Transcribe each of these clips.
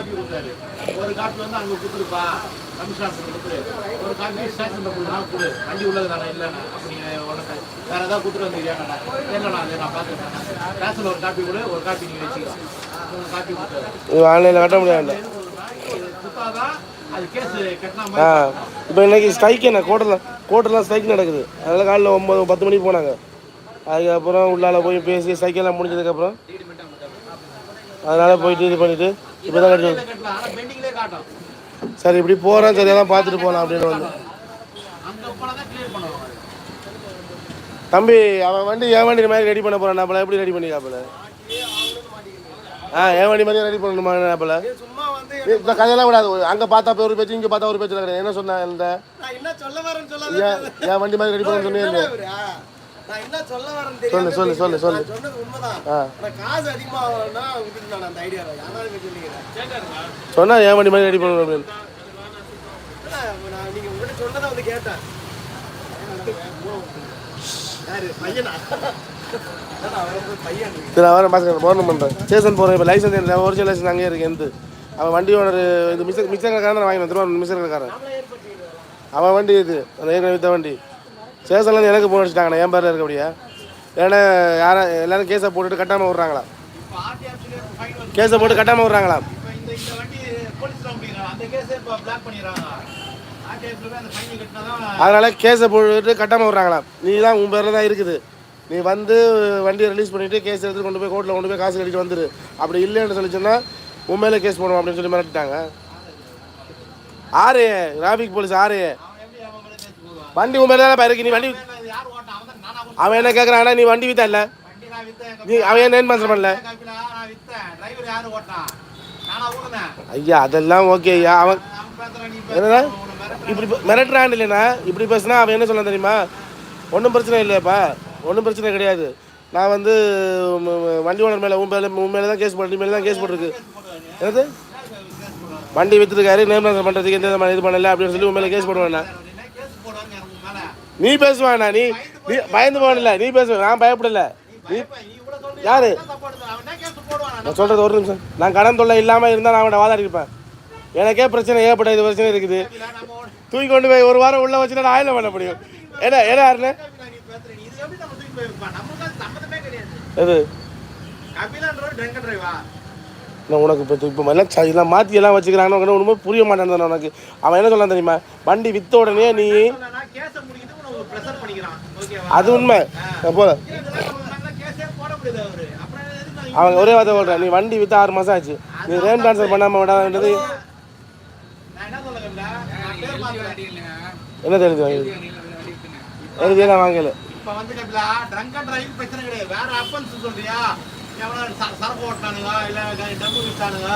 Copy கொடுத்தாரு. ஒரு copy வந்து அங்க கொடுத்துருப்பா. ஒரு காப்பி கொடு வண்டி உள்ளது தானே இல்லைண்ணா வேற ஏதாவது கொடுத்துட்டு வந்துருக்கியாண்ணா இல்லைண்ணா அதை நான் பார்த்துட்டேன் ஸ்டேஷனில் ஒரு காப்பி கொடு ஒரு காப்பி நீங்கள் வச்சுக்கலாம் மூணு காப்பி கொடுத்தாரு. இது ஆன்லைனில் கட்ட முடியாது. அது கேஸ் கட்டினா மாதிரி இப்போ இன்னைக்கு ஸ்ட்ரைக் என்ன? கோட்டெல்லாம் கோட்டெல்லாம் ஸ்ட்ரைக் நடக்குது. அதனால காலைல ஒம்பது பத்து மணிக்கு போனாங்க. அதுக்கப்புறம் உள்ளால போய் பேசி ஸ்ட்ரைக்கெல்லாம் முடிஞ்சதுக்கப்புறம் அதனால போயிட்டு இது பண்ணிட்டு இப்போ தான் கட்டி கட்டலாம் ஆனால் பெண்டிங்லேயே காட்டும். சரி இப்படி போகிறேன் சரி அதான் பார்த்துட்டு போகலாம் அப்படின்னு வந்து. தம்பி அவன் வண்டி என் வண்டி மாதிரி ரெடி பண்ண போகிறான் நம்மள எப்படி ரெடி பண்ணிக்காப்புல ஆ என் வண்டி மாதிரி ரெடி பண்ணணுமா வந்து இந்த கதையெல்லாம் விடாது. அங்கே பார்த்தா ஒரு பேச்சு இங்கே பார்த்தா ஒரு பேச்சு கிடையாது. என்ன சொன்னேன் இந்த நான் என் வண்டி மாதிரி ரெடி பண்ண சொன்னே இல்லையா? இவரா? நான் என்ன சொல்ல சொல்லு, தெரியாம சொல்லு, சொல்லு, உண்மைதான். காசு அதிகமாகனா விட்டுட்டு நான் அந்த ஐடியா யாராவது சொல்லிக்கிறேன். சொன்னா என் வண்டி மாதிரி ரெடி பண்ணணும் அப்படின்னு? நான் நீங்க உங்ககிட்ட சொன்னதை வந்து கேட்டேன். யாரு? பையனா? அதான் அவன் வந்து பையன் சரி நான் வரேன் பாஸ்கர் போர்னம் பண்ணுறேன் ஸ்டேஷன் போகிறேன் இப்போ லைசன்ஸ் இல்லை ஒரிஜினல் லைசன்ஸ் அங்கேயே இருக்கு எந்த? அவன் வண்டி ஓனர் இது மிக்சர் மிக்சர்காரன் நான் வாங்கி திருவாரூர் மிக்சர்காரன் அவன் வண்டி இது ஏற்கனவே வித்த வண்டி. ஸ்டேஷன்லேருந்து எனக்கு ஃபோன் அடிச்சிட்டாங்கண்ணா. என் பேரில் இருக்க ஏன்னா யாரும் எல்லாரும் கேஸை போட்டுட்டு கட்டாமல் விட்றாங்களா? கேஸை போட்டு கட்டாமல் விட்றாங்களா? அதனால் கேஸை இப்போ அதனால கேஸை போட்டு கட்டாமல் விட்றாங்களா? நீ தான் உன் பேரில் தான் இருக்குது. நீ வந்து வண்டியை ரிலீஸ் பண்ணிவிட்டு கேஸ் எடுத்து கொண்டு போய் கோர்ட்டில் கொண்டு போய் காசு கட்டிட்டு வந்துரு. அப்படி இல்லைன்னு சொல்லி சொன்னால் கேஸ் போடுவோம் அப்படின்னு சொல்லி மிரட்டிட்டாங்க. ஆறு டிராஃபிக் போலீஸ் ஆறு அவன் எப்படி அவன் மேலே கேஸ் போடுவான் வண்டி உன் மேலே இருக்கு நீ வண்டி அவன் என்ன கேட்குறான் நீ வண்டி வித்தா இல்லை நீ அவன் ஏன் நேன் பண்ணல? ஐயா அதெல்லாம் ஓகே ஐயா. அவன் அவன் என்னடா? இப்படி மிரட்டுறான் இல்லைண்ணா. இப்படி பேசுனா அவன் என்ன சொல்ல தெரியுமா? ஒன்றும் பிரச்சனை இல்லையாப்பா. ஒன்றும் பிரச்சனை கிடையாது. நான் வந்து வண்டி ஓனர் மேலே உன் மேலே உன் மேலே தான் கேஸ் போட்டு மேலே தான் கேஸ் போட்டிருக்கு. என்னது? வண்டி விற்றுருக்காரு நேம் பண்ணுறதுக்கு எந்த இது பண்ணலை அப்படின்னு சொல்லி உன் மேலே கேஸ் போடுவேண்ணா என்ன கேஸ் போடுவாங்க எனக்கு உன் மேல நீ பேசுவாண்ணா நீ நீ பயந்து போகல நீ பேசுவ நான் பயப்படல. நீ? யாரு? நான் சொல்கிறது ஒரு நிமிஷம். நான் கடன் தொல்லை இல்லாமல் இருந்தால் நான் அவனை வாதாடி இருப்பேன் எனக்கே பிரச்சனை ஏற்பட்ட இது பிரச்சனை இருக்குது. தூக்கி கொண்டு போய் ஒரு வாரம் உள்ள வச்சுட்டு நான் ஆயில பண்ண முடியும். ஏன்னா ஏன்னா யாருன்னு. எது? உனக்கு இப்போ இப்போ எல்லாம் இதெல்லாம் மாற்றி எல்லாம் வச்சுக்கிறாங்க ஒன்றுமே புரிய மாட்டேன் உனக்கு. அவன் என்ன சொல்ல தெரியுமா? வண்டி வித்த உடனே நீ அது உண்மை. போல அவன் ஒரே வார்த்தை சொல்கிறேன் நீ வண்டி வித்து ஆறு மாதம் ஆச்சு. நீ ரேம் ட்ரான்ஸ்ஃபர் பண்ணாமல் விடாதுன்றது நான் என்ன சொல்ல கபிலா? நான் பேர் மாத்துறேன். என்ன தெரியுது? வாங்கி எழுதியே நான் வாங்கல? இப்ப வந்து பிரச்சனை கிடையாது. வேற சொல்றியா?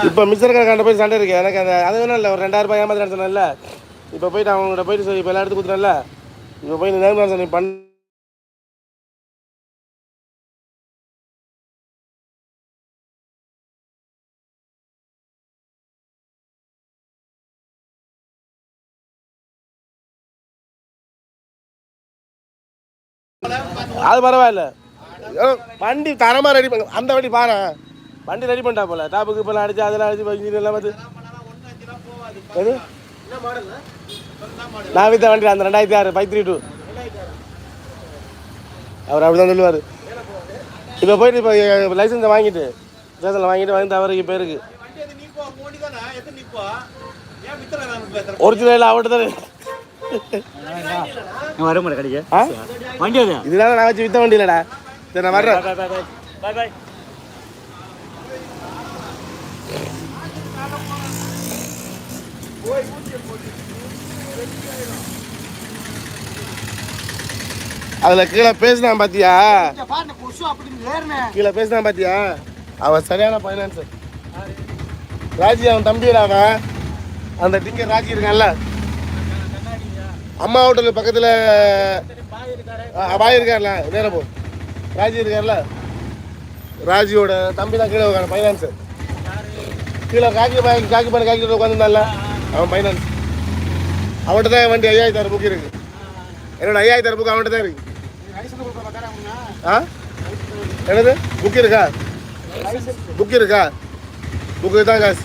இப்போ மிஸ்டர் கண்ட போய் சண்டை இருக்கு. எனக்கு அந்த அது வேணும் இல்லை ஒரு ரெண்டாயிரம் ரூபாய் ஏமாத்திரம் சொன்னேன்ல. இப்போ போயிட்டு அவங்கள்ட்ட போயிட்டு சரி இப்போ எல்லாம் எடுத்து கொடுத்துறேன்ல. இப்போ போய் நீ நேம் ட்ரான்ஸ்ஃபர் நீ பண்ண. அது பரவாயில்ல. வண்டி தரமா ரெடி பண்ண. அந்த வண்டி பாரு. வண்டி ரெடி பண்ணிட்டா போல. டாப்புக்கு இப்போ அடிச்சு அதெல்லாம் அடிச்சு இன்ஜின் எல்லாம் பார்த்து. எது? நான் வித்த வண்டி அந்த ரெண்டாயிரத்தி ஆறு ஃபைவ் த்ரீ டூ. அவர் அப்படி தான் சொல்லுவார். இப்போ போயிட்டு இப்போ லைசன்ஸை வாங்கிட்டு ஸ்டேஷனில் வாங்கிட்டு வாங்கிட்டு அவருக்கு பேருக்கு? ஒரிஜினல் அவர்கிட்ட தான் வர முடியாது கடைக்கு. வண்டி இதனால நான் வச்சு வித்த வண்டி இல்லைடா. சரி நான் வர்றேன். பாய் பாய். அதில் கீழே அப்படின்னு ஏறுனே. கீழே பேசினான் பார்த்தியா அவன் சரியான ஃபைனான்ஸர் ராஜி அவன் தம்பிடா அவன். அந்த டிங்கர் ராஜி இருக்கான்ல. அம்மா ஹோட்டல் பக்கத்தில் பாய் இருக்கார்ல நேர போ ராஜி இருக்கார்ல ராஜியோட தம்பி தான் கீழே உட்காந்து ஃபைனான்ஸர் கீழே காக்கி பாய் காக்கி பண்ண காக்கி உட்காந்துருந்தான்ல அவன் ஃபைனான்ஸ் அவன்கிட்ட தான் வண்டி ஐயாயிரத்தி ஐயாயிரத்தாறு புக் இருக்கு. என்னோட ஐயாயிரத்தாறு புக் அவன்கிட்ட தான் இருக்கு. ஆ? என்னது? புக் இருக்கா? புக் இருக்கா? புக்கு தான் காசு.